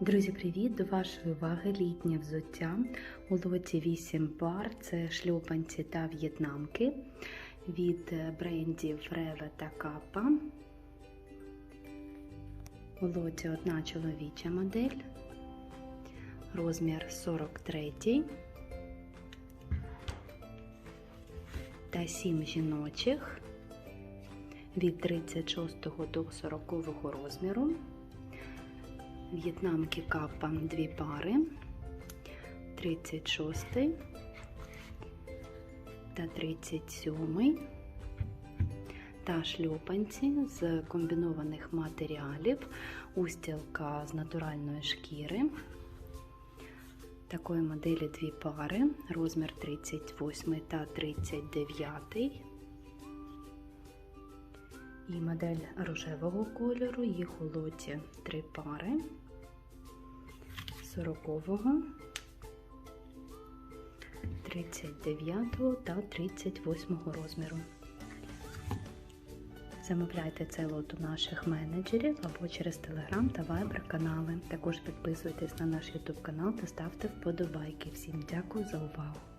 Друзі, привіт! До вашої уваги літнє взуття у лоті 8 пар. Це шльопанці та в'єтнамки від брендів Реве та Капа. У лоті одна чоловіча модель, розмір 43 та 7 жіночих від 36 до 40 розміру. В'єтнамки капа дві пари, 36 та 37 та шльопанці з комбінованих матеріалів, устілка з натуральної шкіри. Такої моделі дві пари, розмір 38 та 39. І модель рожевого кольору, їх у лоті три пари 40-го, 39-го та 38-го розміру. Замовляйте цей лот у наших менеджерів або через Telegram та Viber канали. Також підписуйтесь на наш YouTube канал та ставте вподобайки. Всім дякую за увагу!